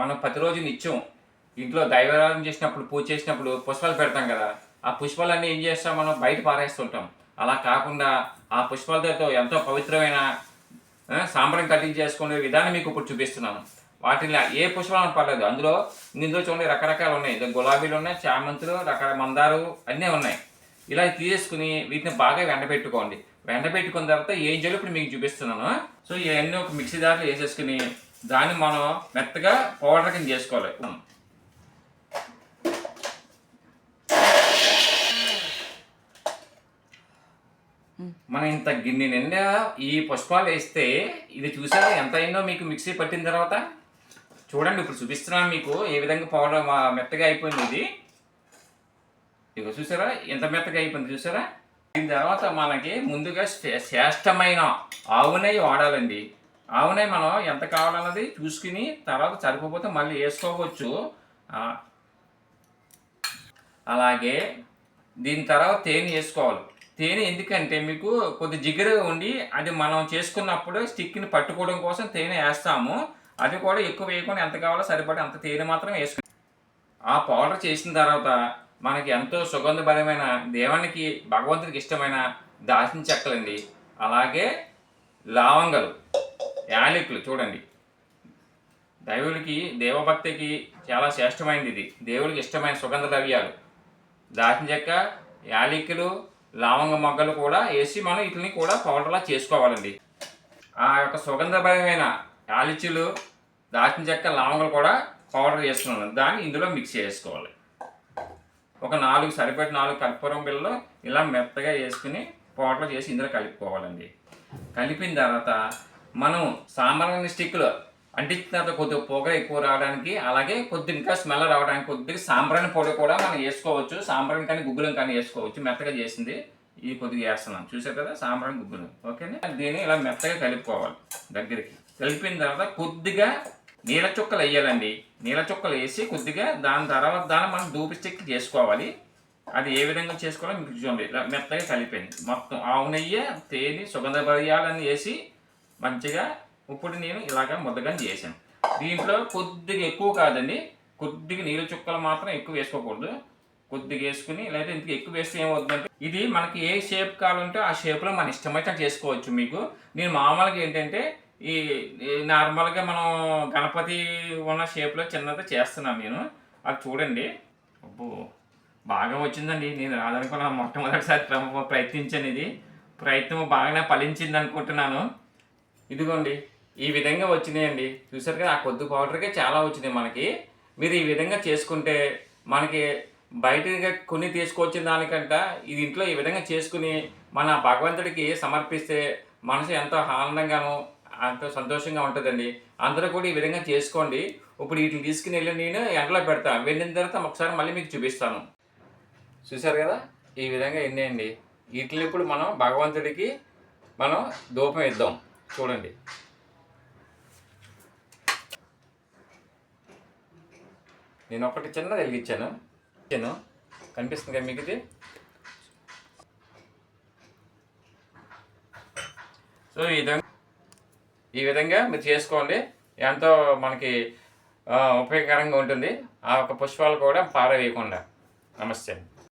మనం ప్రతిరోజు నిత్యం ఇంట్లో దైవారాధన చేసినప్పుడు పూజ చేసినప్పుడు పుష్పాలు పెడతాం కదా ఆ పుష్పాలన్నీ ఏం చేస్తాం మనం? బయట పారేస్తుంటాం. అలా కాకుండా ఆ పుష్పాలతో ఎంతో పవిత్రమైన సాంబ్రం కటింగ్ చేసుకునే విధానం మీకు ఇప్పుడు చూపిస్తున్నాను. వాటిని ఏ పుష్పాలను పర్లేదు. అందులో ఇందులో చూడండి రకరకాలు ఉన్నాయి. ఇందులో గులాబీలు ఉన్నాయి చామంతులు రకరకాల మందారు అన్నీ ఉన్నాయి. ఇలా తీసేసుకుని వీటిని బాగా వెండబెట్టుకోండి వెండబెట్టుకున్న తర్వాత ఏం చేయాలో ఇప్పుడు మీకు చూపిస్తున్నాను. సో ఇవన్నీ ఒక మిక్సీ దారిలో వేసేసుకుని దాన్ని మనం మెత్తగా పౌడర్ కింద చేసుకోవాలి. మనం ఇంత గిన్నె నిండా ఈ పుష్పాలు వేస్తే ఇది చూసారా? ఎంత అయిందో మీకు మిక్సీ పట్టిన తర్వాత? చూడండి ఇప్పుడు చూపిస్తున్నాను మీకు ఏ విధంగా పౌడర్ మెత్తగా అయిపోయింది ఇది. ఇక చూసారా? ఎంత మెత్తగా అయిపోయింది చూసారా? దీని తర్వాత మనకి ముందుగా శ్రే- శ్రేష్టమైన ఆవునై వాడాలండి. ఆవు మనం ఎంత కావాలన్నది చూసుకుని తర్వాత సరిపోతే మళ్ళీ వేసుకోవచ్చు. అలాగే దీని తర్వాత తేనె వేసుకోవాలి. తేనె ఎందుకంటే మీకు కొద్ది జిగురుగా ఉండి అది మనం చేసుకున్నప్పుడు స్టిక్ని పట్టుకోవడం కోసం తేనె వేస్తాము. అది కూడా ఎక్కువ వేయకుండా ఎంత కావాలో సరిపడే అంత తేనె మాత్రం వేసుకు ఆ పౌడర్ చేసిన తర్వాత మనకి ఎంతో సుగంధభరమైన దేవునికి భగవంతుడికి ఇష్టమైన దాల్చిన చెక్కలండి. అలాగే లవంగలు. యాలకులు చూడండి. దైవుడికి దేవభక్తికి చాలా శ్రేష్టమైనది ఇది. దేవుడికి ఇష్టమైన సుగంధ ద్రవ్యాలు. దాచిన చెక్క యాలకులు లవంగ మొగ్గలు కూడా వేసి మనం వీటిని కూడా పౌడర్లా చేసుకోవాలండి. ఆ యొక్క సుగంధభరమైన యాలిచులు దాచిన చెక్క లవంగలు కూడా పౌడర్ చేసుకున్నాను. దాన్ని ఇందులో మిక్స్ చేసుకోవాలి. ఒక నాలుగు సరిపడి నాలుగు కర్పూరం బిళ్ళలో ఇలా మెత్తగా వేసుకుని పౌడర్ చేసి ఇందులో కలుపుకోవాలండి. కలిపిన తర్వాత మనం సాంబార్ స్టిక్లు అంటించిన తర్వాత కొద్దిగా పొగ ఎక్కువ రావడానికి అలాగే కొద్దిగా ఇంకా స్మెల్ రావడానికి కొద్దిగా సాంబ్రాణి పొడి కూడా మనం వేసుకోవచ్చు. సాంబ్రాణి కానీ గుగ్గులం కానీ వేసుకోవచ్చు. మెత్తగా చేసింది. ఇది కొద్దిగా వేస్తున్నాం. చూసారు కదా? సాంబ్రాణి గుగ్గులు. ఓకేనా? దీన్ని ఇలా మెత్తగా కలుపుకోవాలి దగ్గరికి. కలిపిన తర్వాత కొద్దిగా నీళ్ళ చుక్కలు వేయాలండి. నీళ్ళ చుక్కలు వేసి కొద్దిగా దాని తర్వాత దాన్ని మనం దూపి స్టిక్ చేసుకోవాలి. అది ఏ విధంగా చేసుకోవాలో మీకు చూడండి. ఇలా మెత్తగా కలిపింది మొత్తం ఆవు నెయ్యి తేనె సుగంధ పర్యాలని వేసి మంచిగా ఇప్పుడు నేను ఇలాగ ముద్దగా చేశాను. దీంట్లో కొద్దిగా ఎక్కువ కాదండి. కొద్దిగా నీళ్ళ చుక్కలు మాత్రం ఎక్కువ వేసుకోకూడదు. కొద్దిగా వేసుకుని లేదా ఇంతకు ఎక్కువ వేస్తే ఏమవుతుందంటే ఇది మనకి ఏ షేప్ కావాలంటే ఆ షేప్లో మన ఇష్టమైతే చేసుకోవచ్చు మీకు. నేను మామూలుగా ఏంటంటే ఈ నార్మల్గా మనం గణపతి ఉన్న షేప్లో చిన్నది చేస్తున్నాను నేను. అది చూడండి. అబ్బో బాగా వచ్చిందండి. నేను రాదనుకున్న మొట్టమొదటిసారి ప్రయత్నించాను ఇది. ప్రయత్నం బాగానే ఫలించింది అనుకుంటున్నాను. ఇదిగోండి ఈ విధంగా వచ్చినాయండి చూసారు కదా ఆ కొద్ది పౌడర్కే చాలా వచ్చినాయి మనకి. మీరు ఈ విధంగా చేసుకుంటే మనకి బయటగా కొన్ని తీసుకొచ్చిన దానికంట ఇది ఇంట్లో ఈ విధంగా చేసుకుని మన భగవంతుడికి సమర్పిస్తే మనసు ఎంతో ఆనందంగాను ఎంతో సంతోషంగా ఉంటుందండి. అందరూ కూడా ఈ విధంగా చేసుకోండి. ఇప్పుడు వీటిని తీసుకుని వెళ్ళి నేను ఎండలో పెడతాను వెళ్ళిన తర్వాత ఒకసారి మళ్ళీ మీకు చూపిస్తాను. చూసారు కదా ఈ విధంగా ఎన్నేయండి. వీటిని ఇప్పుడు మనం భగవంతుడికి మనం ధూపం ఇద్దాం. చూడండి. నేను ఒకటి చిన్న వెలిగించాను. ఇచ్చాను కనిపిస్తుంది కదా మీకు ఇది సో ఈ విధంగా ఈ విధంగా మీరు చేసుకోండి. ఎంతో మనకి ఉపయోగకరంగా ఉంటుంది. ఆ యొక్క పుష్పాలు కూడా పారవేయకుండా. నమస్తే